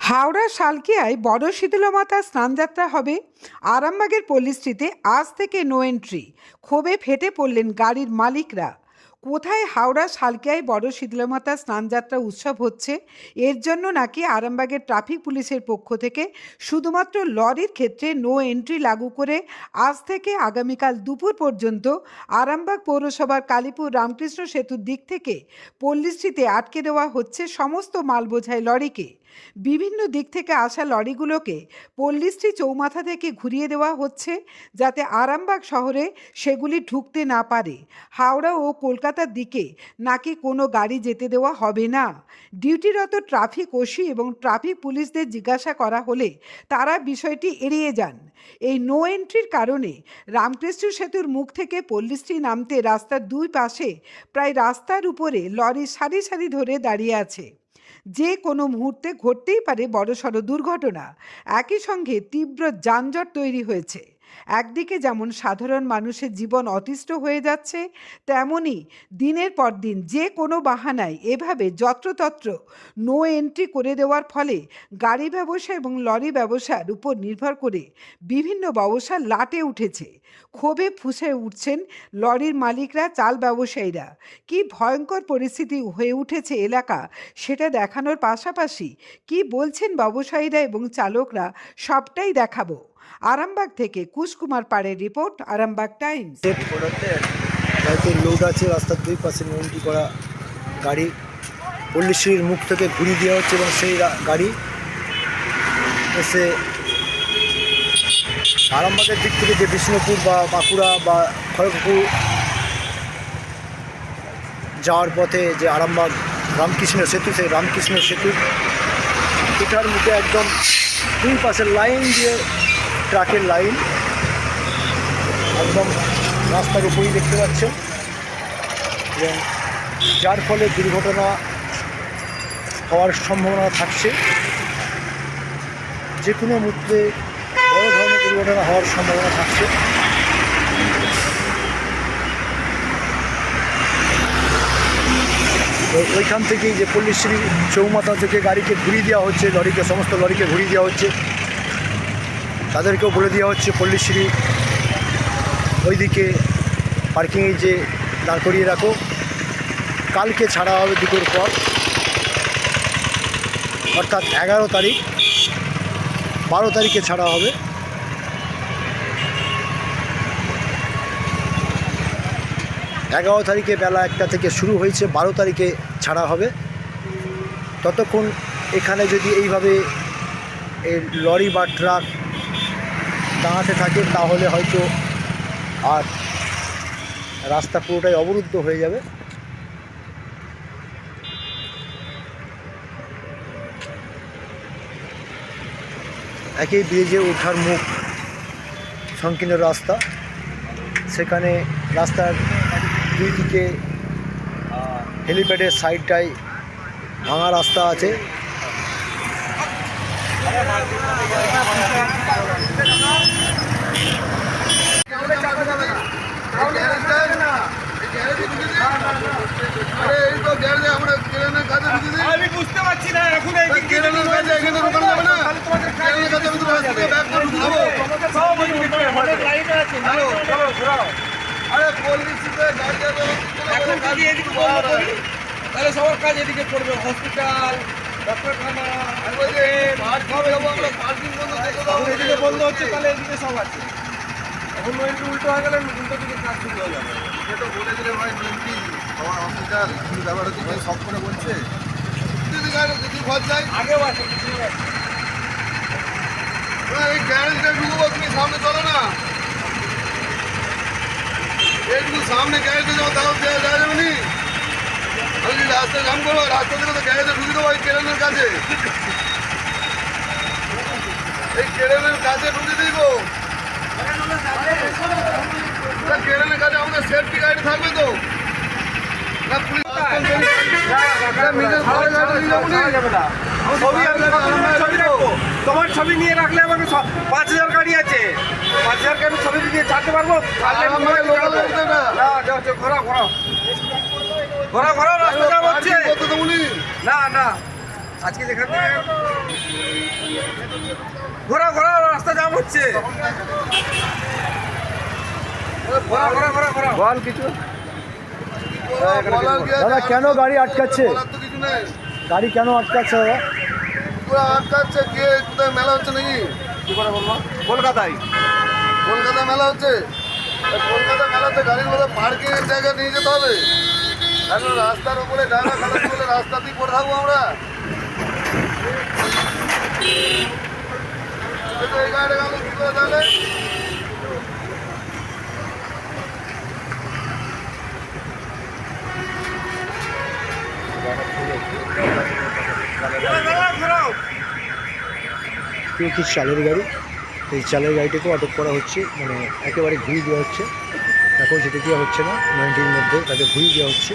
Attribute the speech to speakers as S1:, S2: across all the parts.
S1: হাওড়া শালকিয়ায় বড় শীতলমাতা স্নানযাত্রা হবে। আরামবাগের পল্লীশ্রীতে আজ থেকে নো এন্ট্রি ক্ষোভে ফেটে পড়লেন গাড়ির মালিকরা। কোথায় হাওড়া শালকিয়ায় বড় শীতলমাতা স্নানযাত্রা উৎসব হচ্ছে? এর জন্য নাকি আরামবাগের ট্রাফিক পুলিশের পক্ষ থেকে শুধুমাত্র লরির ক্ষেত্রে নো এন্ট্রি লাগু করে আজ থেকে আগামীকাল দুপুর পর্যন্ত আরামবাগ পৌরসভার কালীপুর রামকৃষ্ণ সেতুর দিক থেকে পল্লীশ্রীতে আটকে দেওয়া হচ্ছে সমস্ত মাল বোঝাই লরিকে। বিভিন্ন দিক থেকে আসা লরিগুলোকে পল্লীশ্রী চৌমাথা থেকে ঘুরিয়ে দেওয়া হচ্ছে যাতে আরামবাগ শহরে সেগুলি ঢুকতে না পারে। হাওড়া ও কলকাতার দিকে নাকি কোনো গাড়ি যেতে দেওয়া হবে না। ডিউটিরত ট্রাফিক ওসি এবং ট্রাফিক পুলিশদের জিজ্ঞাসা করা হলে তারা বিষয়টি এড়িয়ে যান। এই নো এন্ট্রির কারণে রামকৃষ্ণ সেতুর মুখ থেকে পল্লীশ্রী নামতে রাস্তার দুই পাশে প্রায় রাস্তার উপরে লরি সারি সারি ধরে দাঁড়িয়ে আছে। যে কোনো মুহূর্তে ঘটতেই পারে বড়সড় দুর্ঘটনা। একই সঙ্গে তীব্র যানজট তৈরি হয়েছে। একদিকে যেমন সাধারণ মানুষের জীবন অতিষ্ঠ হয়ে যাচ্ছে, তেমনি দিনের পর দিন যে কোনো বাহানায় এভাবে যত্রতত্র নো এন্ট্রি করে দেওয়ার ফলে গাড়ি ব্যবসা এবং লরি ব্যবসার উপর নির্ভর করে বিভিন্ন ব্যবসা লাটে উঠেছে। ক্ষোভে ফুসে উঠছেন লরির মালিকরা, চাল ব্যবসায়ীরা। কি ভয়ঙ্কর পরিস্থিতি হয়ে উঠেছে এলাকা সেটা দেখানোর পাশাপাশি কি বলছেন ব্যবসায়ীরা এবং চালকরা সবটাই দেখাবো। আরামবাগ থেকে কুশকুমার পাড়ের রিপোর্ট, আরামবাগ টাইমস।
S2: হয়তো লোড আছে, রাস্তার দুই পাশে এন্ট্রি করা গাড়ি। পল্লীশ্রীর মুখ থেকে ঘুরিয়ে দেওয়া হচ্ছে এবং সেই গাড়ি এসে আরামবাগের দিক থেকে যে বিষ্ণুপুর বা বাঁকুড়া বা খড়গপুর যাওয়ার পথে যে আরামবাগ রামকৃষ্ণ সেতু, সেই রামকৃষ্ণ সেতু, এটার মুখে একদম দুই পাশের লাইন দিয়ে ট্রাকের লাইন একদম রাস্তার উপরেই দেখতে পাচ্ছেন। এবং যার ফলে দুর্ঘটনা হওয়ার সম্ভাবনা থাকছে। যে কোনো মুহূর্তে বড় ধরনের দুর্ঘটনা হওয়ার সম্ভাবনা থাকছে। ওইখান থেকেই যে পল্লীশ্রী চৌমাথা থেকে গাড়িকে ঘুরিয়ে দেওয়া হচ্ছে, লরিকে, সমস্ত লরিকে ঘুরিয়ে দেওয়া হচ্ছে। তাদেরকেও বলে দেওয়া হচ্ছে, পল্লীশ্রী ওইদিকে পার্কিংয়ে যে দাঁড় করিয়ে রাখো। কালকে ছাড়া হবে দুটোর পর। অর্থাৎ এগারো তারিখ, বারো তারিখে ছাড়া হবে। এগারো তারিখে বেলা একটা থেকে শুরু হয়েছে, বারো তারিখে ছাড়া হবে। ততক্ষণ এখানে যদি এইভাবে এই লরি বা ট্রাক দাঁড়াতে থাকে, তাহলে হয়তো আর রাস্তা পুরোটাই অবরুদ্ধ হয়ে যাবে। একই ব্রিজে ওঠার মুখ, সংকীর্ণ রাস্তা। সেখানে রাস্তার দুই দিকে হেলিপ্যাডের সাইডটায় ভাঙা রাস্তা আছে
S3: আরে এই তো গ্যারেজে আমরা কেরানের কাজে ঢুকে দিই
S4: আমি বুঝতে পারছি না এখন
S3: এখানে
S4: যদি এদিকে বন্ধ করি তাহলে সবার কাজ এদিকে পড়বে হসপিটাল ডাক্তারখানা
S3: আমরা পার্কিং বন্ধ
S4: এদিকে বন্ধ হচ্ছে তাহলে এদিকে সব আছে। এখন নইটি উল্টো হয়ে গেলে উল্টো দিকে কাজ শুরু হয়ে যাবে।
S3: এটা বলে দিলে ভাই এমপি আমার হসপিটাল কিন্তু ব্যাপার হচ্ছে সব করে বলছে? যদি যদি ঘর যায়
S4: আগেও আছে
S3: এই গ্যারেজটা ঢুকবো তুমি সামনে চলো না। এইটুকু সামনে গ্যারেজে যাব তাও দেওয়া যাওয়া যাবে নি। আমি যদি জাম করব রাস্তা থেকে তো গ্যারেজে ঢুকে দেবো এই কেরানের কাছে। এই কেরানের কাছে ঢুকে দিব। তা কেরানের কাছে আমাদের সেফটি গাড়ি থাকবে তো। ঘরে নিয়ে
S4: তোমার ছবি নিয়ে রাখলে আমাকে পাঁচ হাজার গাড়ি আছে। পাঁচ হাজার গাড়ি ছবি দিয়ে ছাড়তে পারব? ঘোরাও ঘোরাও। ঘোরাও ঘোরাও রাস্তা যাব হচ্ছে।
S3: নি?
S4: না না। আজকে যেখান থেকে ঘোরা ঘোরা রাস্তা জাম হচ্ছে। ঘোরা ঘোরা ঘোরা ঘোরা।
S2: বল কিছু।
S3: কি
S2: দাদা কেন গাড়ি আটকাচ্ছে?
S3: বলার তো কিছু নেই।
S2: গাড়ি কেন আটকাচ্ছে দাদা?
S3: পুরো আটকাচ্ছে কে কোথায় মেলা হচ্ছে নাকি?
S4: কি করে বলব? কলকাতায়।
S3: কলকাতা মেলা হচ্ছে? কলকাতা মেলা হচ্ছে গাড়ির মধ্যে পার্কিং এর জায়গা নিয়ে যেতে হবে। কারণ রাস্তার উপরে জায়গা খারাপ করলে রাস্তাতেই পড়ে থাকব আমরা এই তো এই গাড়িটা গেল কি
S2: চালের গাড়ি, এই চালের গাড়িটাকেও আটক করা হচ্ছে মানে একেবারে ঘুরিয়ে দেওয়া হচ্ছে। এখন সেটা দেওয়া হচ্ছে না? নাইনটির মধ্যে তাকে ঘুরিয়ে দেওয়া হচ্ছে।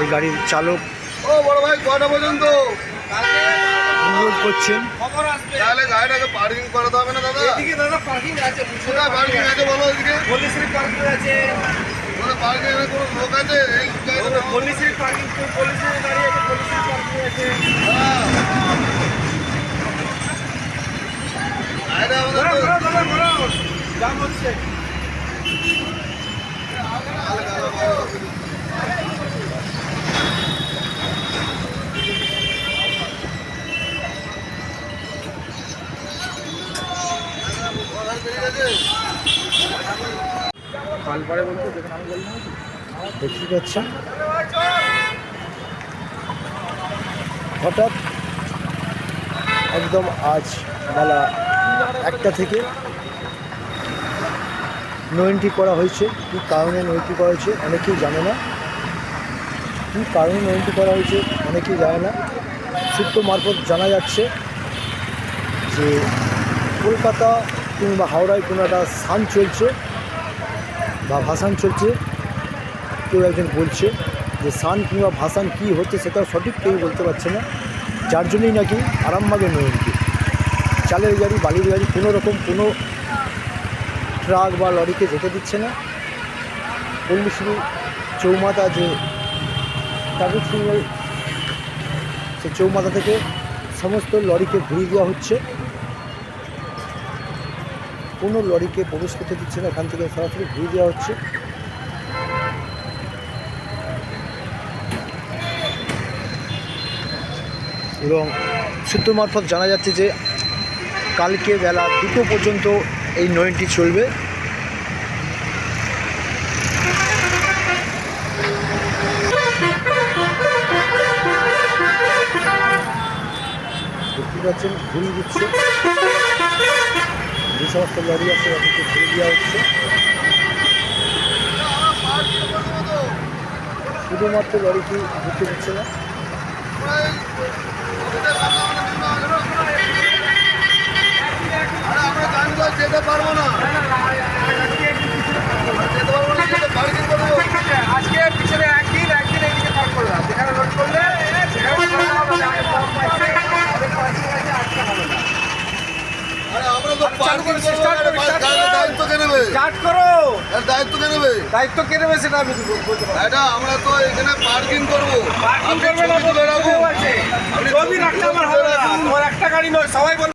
S3: এই
S2: গাড়ির চালক
S3: ও বড় ভাই, কটা পর্যন্ত?
S2: অনুরোধ করছেন।
S3: তাহলে গাড়িটাকে পার্কিং করাতে হবে না দাদা?
S4: এদিকে দাদা পার্কিং আছে
S3: কোথায় পার্কিং আছে বলো
S4: পল্লিশ্রী পার্কিং আছে।
S3: ওখানে পার্কিং এর কোনো লোক আছে? এই
S4: পার্কিং পল্লিশ্রী গাড়ি আছে পার্কিং আছে। হচ্ছে।
S2: দেখতে পাচ্ছেন হঠাৎ একদম আজ বেলা একটা থেকে নয়নটি করা হয়েছে। কী কারণে নয়নটি করা হয়েছে অনেকেই জানে না। কী কারণে নয়নটি করা হয়েছে অনেকেই জানে না। সূত্র মারফত জানা যাচ্ছে যে কলকাতা কিংবা হাওড়ায় কোনো একটা স্থান চলছে বা ভাসান চলছে, কেউ একজন বলছে যে সান কিংবা ভাসান কী হচ্ছে সেটা সঠিক কেউ বলতে পারছে না। যার জন্যই নাকি আরামবাগের নয়নটি চালের গাড়ি, বালির গাড়ি কোনো রকম কোনো ট্রাক বা লরিকে যেতে দিচ্ছে না। পল্লীশ্রী চৌমাথা যে ট্রাফিক সিগন্যাল সে চৌমাথা থেকে সমস্ত লরিকে ঘুরিয়ে দেওয়া হচ্ছে। কোনো লরিকে প্রবেশ করতে দিচ্ছে না, এখান থেকে সরাসরি ঘুরিয়ে দেওয়া হচ্ছে। এবং সূত্র মারফত জানা যাচ্ছে যে কালকে বেলা দুটো পর্যন্ত এই নয়নটি চলবে। দেখতে পাচ্ছেন, ঘুরিয়ে দিচ্ছে। যে সমস্ত লরি আছে ওদেরকে ঘুরিয়ে দেওয়া হচ্ছে। শুধুমাত্র লরিকে ঘুরতে দিচ্ছে না।
S3: যেতে পারব না
S4: আজকে পিছনে একদিন একদিন এইদিকে পার্ক করলাম যেখানে লোড করলে সেখানে করলে হবে না। আগে কম পাইছে, আমাদের পার্কিং আছে, আজকে হবে না।
S3: আরে আমরা তো
S4: আরে চালু
S3: পার্কিং
S4: করো,
S3: করব
S4: start
S3: আরে
S4: করো,
S3: ভাই,
S4: start
S3: গাড়ির
S4: করো।
S3: দায়িত্ব কে নেবে? দায়িত্ব কে নেবে?
S4: দায়িত্ব কে নেবে সেটা আমি বল- বলতে পারব
S3: এটা আমরা তো এখানে পার্কিং করব।
S4: পার্কিং না
S3: ছবি
S4: আমার হবে না। একটা গাড়ি নয় সবাই বল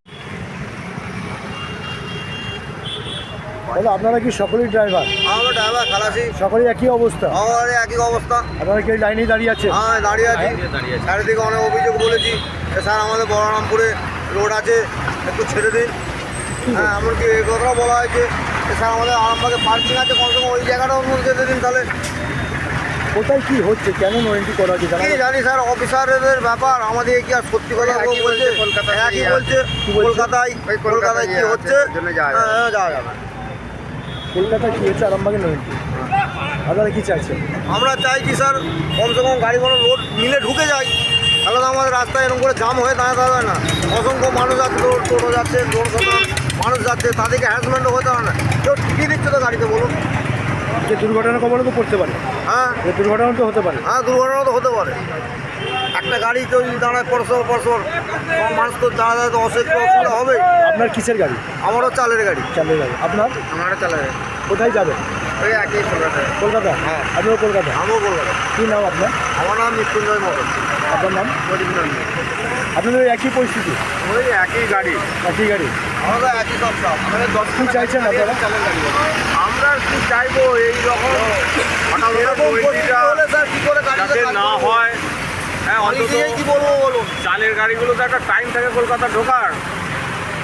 S2: তাহলে আপনারা কি সকলেই ড্রাইভার
S5: আমরা ড্রাইভার খালাসি।
S2: সকলেই একই অবস্থা?
S5: আমার একই অবস্থা।
S2: আপনারা কি লাইনে দাঁড়িয়ে আছে
S5: হ্যাঁ দাঁড়িয়ে আছি। চারিদিকে অনেক অভিযোগ বলেছি। স্যার আমাদের বলরামপুরে রোড আছে। একটু ছেড়ে দিন। হ্যাঁ এমনকি এই কথাও বলা হয়েছে স্যার আমাদের আরামবাগে পার্কিং আছে কমসে কম ওই জায়গাটাও অনুমতি যেতে দিন তাহলে।
S2: কোথায় কি হচ্ছে? কেন নয়নটি করা হচ্ছে? জানা
S5: কি জানি স্যার অফিসারদের ব্যাপার আমাদের কি আর সত্যি কথা বলব বলছে একই বলছে।
S2: কি বলছে?
S5: কলকাতায় কলকাতায় কি হচ্ছে? হ্যাঁ হ্যাঁ, যাওয়া যাবে।
S2: কলকাতায় কি হচ্ছে? আরামবাগের নয়নটি আপনারা কি চাইছেন
S5: আমরা চাইছি স্যার কমসে কম গাড়ি ঘোড়া রোড মিলে ঢুকে যায়। তাহলে তো আমাদের রাস্তায় এরকম করে জাম হয়ে দাঁড়াতে হবে না। অসংখ্য মানুষ আছে টোটো টোটো যাচ্ছে টোটো মানুষ যাচ্ছে তাদেরকে হ্যারাসমেন্টও হতে হবে না। কেউ ঠিকই দিচ্ছে তো গাড়িতে বলুন।
S2: যে দুর্ঘটনা কবলে তো পড়তে পারে।
S5: হ্যাঁ।
S2: যে দুর্ঘটনা তো হতে পারে।
S5: হ্যাঁ দুর্ঘটনা তো হতে পারে। একটা গাড়ি তো দাঁড়ায় পরস্পর পরস্পর মানুষ তো দাঁড়াতে তো অসুবিধা অসুবিধা হবে।
S2: আপনার কিসের গাড়ি?
S5: আমারও চালের গাড়ি।
S2: চালের গাড়ি। আপনার?
S5: আমারও চালের গাড়ি।
S2: কোথায় যাবেন
S5: ওই একই কলকাতায়।
S2: কলকাতা?
S5: হ্যাঁ।
S2: আমিও কলকাতা।
S5: আমিও কলকাতা।
S2: কী নাম আপনার?
S5: আমার নাম মৃত্যুঞ্জয় মতো
S2: আপনার নাম? আপনাদের একই পরিস্থিতি?
S6: ওই একই গাড়ি।
S2: একই গাড়ি?
S6: আমাদের একই সব সব। মানে দশ
S2: কি চাইছেন আপনারা?
S6: আমরা কি চাইব এই রকম? এরকম কি করে গাড়ি
S4: না হয়? হ্যাঁ অন্তত
S6: কি বলব বলুন?
S4: চালের গাড়িগুলো তো একটা টাইম থাকে কলকাতা ঢোকার।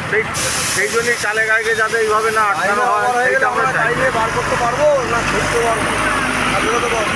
S4: সেই সেই জন্যই চালের গাড়িকে যাতে এইভাবে না আটকানো হয় আমরা
S6: আমরা টাইমে বার করতে পারব না ধরতে পারব আপনারা তো বলুন।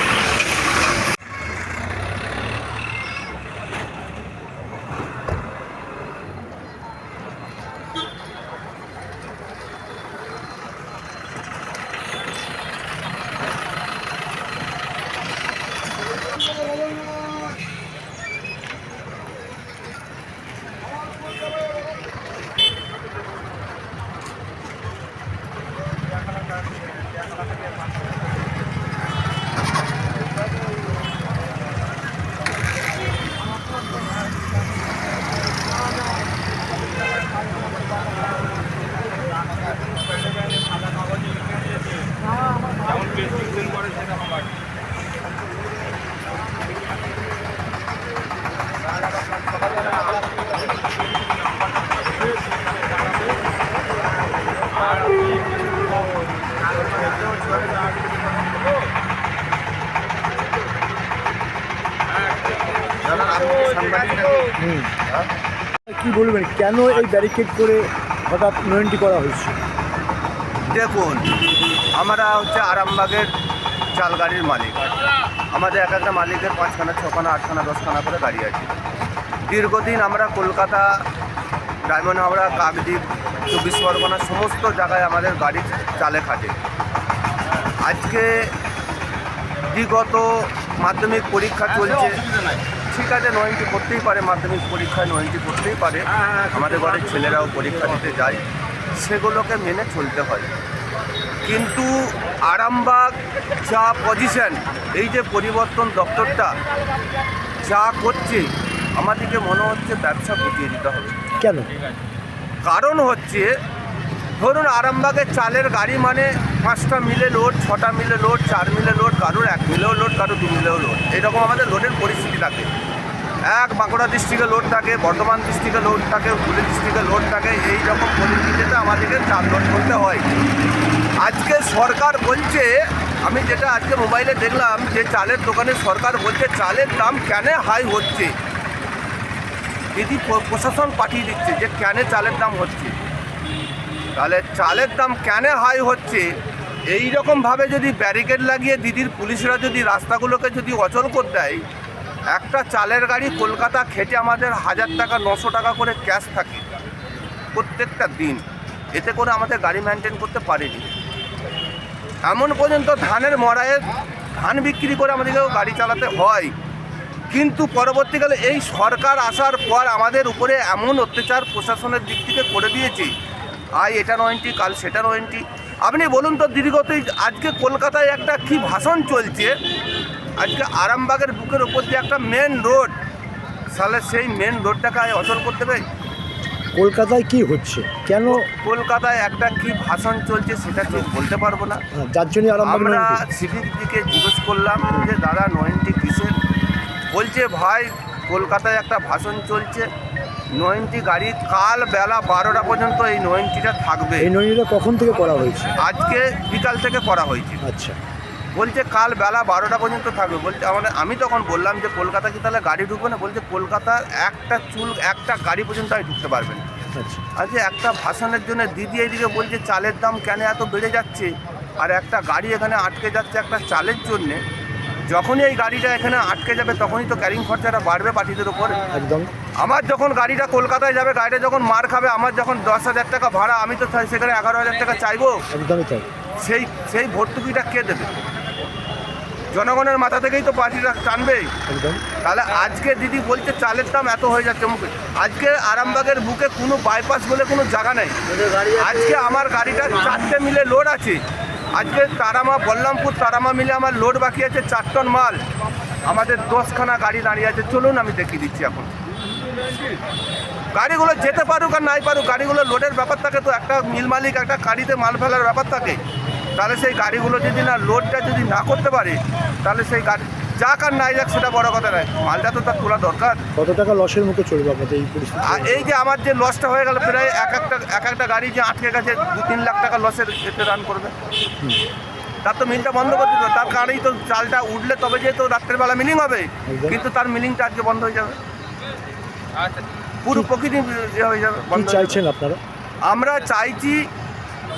S2: কি বলবেন, কেন এই ব্যারিকেড করে হঠাৎ নয়নটি করা হয়েছে?
S6: দেখুন, আমরা হচ্ছে আরামবাগের চাল গাড়ির মালিক। আমাদের এক একটা মালিকের পাঁচখানা, ছখানা, আটখানা, দশখানা করে গাড়ি আছে। দীর্ঘদিন আমরা কলকাতা, ডায়মন্ড হাওড়া, কাকদ্বীপ, চব্বিশ পরগনা সমস্ত জায়গায় আমাদের গাড়ি চালে খাটে। আজকে বিগত মাধ্যমিক পরীক্ষা চলছে। ঠিক আছে নয়নটি করতেই পারে মাধ্যমিক পরীক্ষায় নয়নটি করতেই পারে। আমাদের ঘরের ছেলেরাও পরীক্ষা দিতে যায় সেগুলোকে মেনে চলতে হয়। কিন্তু আরামবাগ যা পজিশন এই যে পরিবর্তন দপ্তরটা যা করছে আমাদেরকে মনে হচ্ছে ব্যবসা গুটিয়ে দিতে হবে।
S2: কেন?
S6: কারণ হচ্ছে ধরুন আরামবাগের চালের গাড়ি মানে পাঁচটা মিলে লোড ছটা মিলে লোড চার মিলে লোড কারোর এক মিলেও লোড কারোর দু মিলেও লোড এরকম আমাদের লোডের পরিস্থিতি থাকে। এক, বাঁকুড়া ডিস্ট্রিক্টে লোড থাকে, বর্ধমান ডিস্ট্রিক্টে লোড থাকে, হুগলি ডিস্ট্রিক্টে লোড থাকে এই রকম পরিস্থিতিতে আমাদেরকে চাল লোড করতে হয়। আজকে সরকার বলছে, আমি যেটা আজকে মোবাইলে দেখলাম যে চালের দোকানে সরকার বলছে, চালের দাম কেন হাই হচ্ছে। প্র- প্রশাসন পাঠিয়ে দিচ্ছে যে কেন চালের দাম হচ্ছে। তাহলে চালের দাম কেন হাই হচ্ছে? এই রকমভাবে যদি ব্যারিকেড লাগিয়ে দিদির পুলিশরা যদি রাস্তাগুলোকে যদি অচল করে দেয়, একটা চালের গাড়ি কলকাতা খেটে আমাদের হাজার টাকা, নশো টাকা করে ক্যাশ থাকে প্রত্যেকটা দিন। এতে করে আমাদের গাড়ি মেনটেন করতে পারেনি। এমন পর্যন্ত ধানের মড়াইয়ে ধান বিক্রি করে আমাদেরকেও গাড়ি চালাতে হয়। কিন্তু পরবর্তীকালে এই সরকার আসার পর আমাদের উপরে এমন অত্যাচার প্রশাসনের দিক থেকে করে দিয়েছে আজ এটা নয়নটি কাল সেটা নয়নটি আপনি বলুন তো দীর্ঘত আজকে কলকাতায় একটা কি ভাষণ চলছে? আজকে আরামবাগের বুকের ওপর দিয়ে একটা মেন রোড তাহলে সেই মেন রোডটাকে আজ অচল করতে পারি
S2: কলকাতায় কি হচ্ছে? কেন?
S6: কলকাতায় একটা কি ভাষণ চলছে সেটা ঠিক বলতে পারব না।
S2: যার জন্য
S6: আমরা দিকে জিজ্ঞেস করলাম যে দাদা নয়নটি কিসের? বলছে ভাই কলকাতায় একটা ভাষণ চলছে। নয়নটি গাড়ি কাল বেলা বারোটা পর্যন্ত এই নয়নটিটা থাকবে।
S2: এই নয়নটিটা কখন থেকে করা হয়েছে?
S6: আজকে বিকাল থেকে করা হয়েছে।
S2: আচ্ছা।
S6: বলছে কাল বেলা বারোটা পর্যন্ত থাকবে। বলছে আমাদের আমি তখন বললাম যে কলকাতা কি তাহলে গাড়ি ঢুকবে না? বলছে কলকাতার একটা চুল একটা গাড়ি পর্যন্ত আমি ঢুকতে পারবে না।
S2: আচ্ছা
S6: একটা ভাষণের জন্য দিদি এইদিকে বলছে চালের দাম কেন এত বেড়ে যাচ্ছে? আর একটা গাড়ি এখানে আটকে যাচ্ছে একটা চালের জন্যে। যখনই এই গাড়িটা এখানে আটকে যাবে তখনই তো ক্যারিং খরচাটা বাড়বে পার্টিদের উপর।
S2: একদম।
S6: আমার যখন গাড়িটা কলকাতায় যাবে গাড়িটা যখন মার খাবে আমার যখন দশ হাজার টাকা ভাড়া আমি তো সেখানে এগারো হাজার টাকা চাইব।
S2: একদমই
S6: সেই সেই ভর্তুকিটা কে দেবে? জনগণের মাথা থেকেই তো পার্টিটা টানবে।
S2: একদম।
S6: তাহলে আজকে দিদি বলছে চালের দাম এত হয়ে যাচ্ছে মুখে। আজকে আরামবাগের বুকে কোনো বাইপাস বলে কোনো জায়গা নেই। আজকে আমার গাড়িটা চারটে মিলে লোড আছে। আজকে তারামা বল্লামপুর তারামা মিলে আমার লোড বাকি আছে চার টন মাল। আমাদের দশখানা গাড়ি দাঁড়িয়ে আছে। চলুন আমি দেখিয়ে দিচ্ছি এখন। গাড়িগুলো যেতে পারুক আর নাই পারুক গাড়িগুলো লোডের ব্যাপার থাকে তো একটা মিল মালিক একটা গাড়িতে মাল ফেলার ব্যাপার থাকে। তাহলে সেই গাড়িগুলো যদি না লোডটা যদি না করতে পারে তাহলে সেই গাড়ি যাক আর নাই যাক সেটা বড় কথা নয়। মালটা তো তার তোলা দরকার।
S2: কত টাকা লসের মুখে চলবে আপনাদের এই পরিস্থিতি?
S6: আর এই যে আমার যে লসটা হয়ে গেল প্রায় এক একটা এক একটা গাড়ি যে আটকে গেছে দু তিন লাখ টাকা লসের এতে রান করবে। তার তো মিলটা বন্ধ করে দিল। তার কারণেই তো চালটা উঠলে তবে যে তো রাত্রেবেলা মিলিং হবে কিন্তু তার মিলিংটা আজকে বন্ধ হয়ে যাবে। পুরো প্রকৃতি হয়ে যাবে
S2: কি। চাইছেন আপনারা
S6: আমরা চাইছি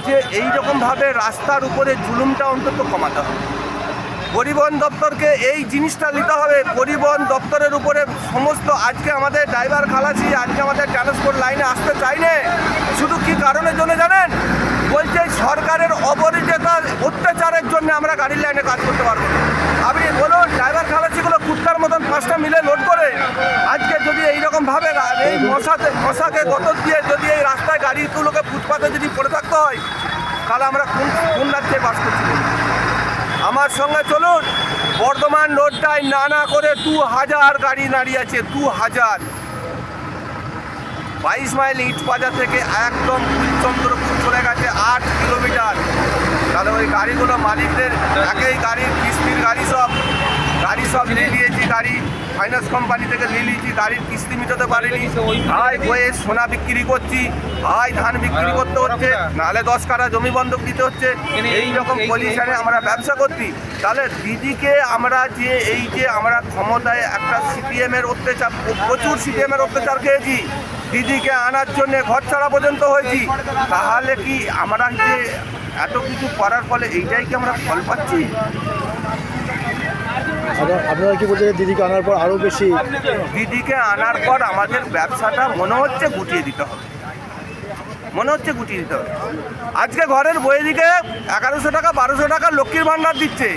S6: যে এই রকমভাবে রাস্তার উপরে জুলুমটা অন্তত কমাতে হবে পরিবহন দপ্তরকে এই জিনিসটা নিতে হবে পরিবহন দপ্তরের উপরে সমস্ত আজকে আমাদের ড্রাইভার খালাসি আজকে আমাদের ট্রান্সপোর্ট লাইনে আসতে চাই না শুধু কি কারণের জন্য জানেন বলছে সরকারের অপরিচেতা অত্যাচারের জন্য আমরা গাড়ির লাইনে কাজ করতে পারব না। আপনি বলুন ড্রাইভার খালাসিগুলো কুত্তার মতন পাঁচটা মিলে লোড করে আজকে যদি এইরকম ভাবে রা- এই মশাতে মশাকে গত দিয়ে যদি এই রাস্তায় গাড়িগুলোকে ফুটপাতে যদি পড়ে থাকতে হয়, তাহলে আমরা কোন কোন রাজ্যে বাস করছি? আমার সঙ্গে চলুন, বর্ধমান রোডটায় না না করে দু হাজার গাড়ি দাঁড়িয়ে আছে, দু হাজার। বাইশ মাইল ইট বাজার থেকে একদম ফুলচন্দ্রপুর চলে গেছে আট কিলোমিটার। তাহলে ওই গাড়িগুলো মালিকদের, একেই গাড়ির কিস্তির গাড়ি সব। গাড়ি সব নিয়ে নিয়েছি। গাড়ি ফাইন্যান্স কোম্পানি থেকে নিয়ে নিয়েছি গাড়ির কিস্তি মিটাতে পারিনি। হাই বয়ে সোনা বিক্রি করছি, হাই, ধান বিক্রি করতে হচ্ছে নাহলে দশ কাটা জমি বন্ধক দিতে হচ্ছে। এই রকম পজিশনে আমরা ব্যবসা করছি। তাহলে দিদিকে আমরা যে, এই যে আমরা ক্ষমতায় একটা সিপিএম এর অত্যাচার, প্রচুর সিপিএম এর অত্যাচার খেয়েছি, দিদিকে আনার জন্য ঘর ছাড়া পর্যন্ত হয়েছি, তাহলে কি আমরা যে এত কিছু করার ফলে এইটাই কি আমরা ফল পাচ্ছি?
S2: আপনারা কি বলছেন দিদিকে আনার পর আরও বেশি?
S6: দিদিকে আনার পর আমাদের ব্যবসাটা মনে হচ্ছে গুটিয়ে দিতে হবে। মনে হচ্ছে গুটিয়ে দিতে হবে। আজকে ঘরের বইয়ের দিকে এগারোশো টাকা, বারোশো টাকা লক্ষ্মীর ভাণ্ডার দিচ্ছে।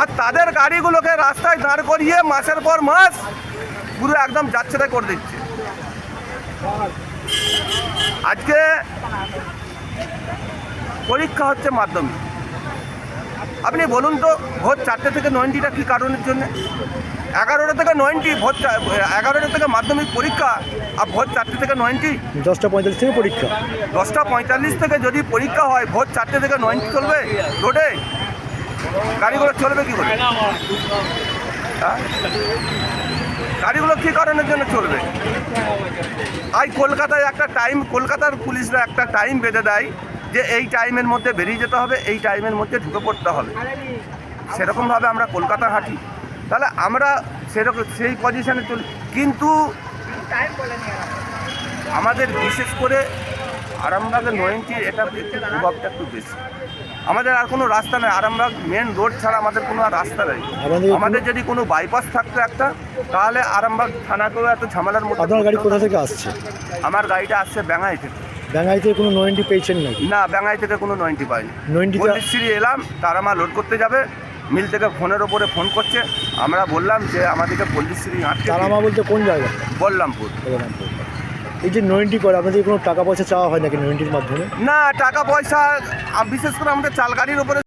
S6: আর তাদের গাড়িগুলোকে রাস্তায় দাঁড় করিয়ে মাসের পর মাস পুরো একদম যাচ্ছে তাই করে দিচ্ছে। আজকে পরীক্ষা হচ্ছে মাধ্যমিক। আপনি বলুন তো ভোর চারটে থেকে নয়নটিটা কী কারণের জন্য? এগারোটা থেকে নয়নটি ভোর এগারোটা থেকে মাধ্যমিক পরীক্ষা আর ভোর চারটে থেকে নয়নটি
S2: দশটা পঁয়তাল্লিশ থেকে পরীক্ষা।
S6: দশটা পঁয়তাল্লিশ থেকে যদি পরীক্ষা হয় ভোর চারটে থেকে নয়নটি চলবে রোডে? গাড়িগুলো চলবে কি করে? হ্যাঁ? গাড়িগুলো কী কারণের জন্য চলবে? আই কলকাতায় একটা টাইম কলকাতার পুলিশরা একটা টাইম বেঁধে দেয় যে এই টাইমের মধ্যে বেরিয়ে যেতে হবে এই টাইমের মধ্যে ঢুকে পড়তে হবে। সেরকমভাবে আমরা কলকাতা হাঁটি। তাহলে আমরা সেরকম সেই পজিশনে চলি। কিন্তু আমাদের বিশেষ করে আরামবাগের নয়নটির এটা প্রভাবটা একটু বেশি। আমাদের আর কোনো রাস্তা নেই। আরামবাগ মেন রোড ছাড়া আমাদের কোনো আর রাস্তা নেই।
S2: আমাদের-
S6: যদি কোনো বাইপাস থাকতো একটা তাহলে আরামবাগ থানাকেও এত ঝামেলার মধ্যে
S2: আপনার গাড়ি কোথা থেকে আসছে?
S6: আমার গাড়িটা আসছে ব্যাঙাই থেকে।
S2: ব্যাঙ্গাই থেকে কোনো নয়েন্টি পেয়েছেন নাকি?
S6: না ব্যাঙাই থেকে কোনো নয়েন্টি পাইনি।
S2: নয়েন্টি
S6: পল্লিশ্রী এলাম তারা মা লোড করতে যাবে। মিল থেকে ফোনের ওপরে ফোন করছে। আমরা বললাম যে আমাদেরকে পল্লিশ্রী আটকে
S2: তারামা বলতে কোন জায়গা?
S6: বললামপুর।
S2: বললামপুর। এই যে নয়েন্টি করে আপনাদের কোনো টাকা পয়সা চাওয়া হয় নাকি নয়েন্টির মাধ্যমে?
S6: না টাকা পয়সা বিশেষ করে আমাদের চাল গাড়ির ওপরে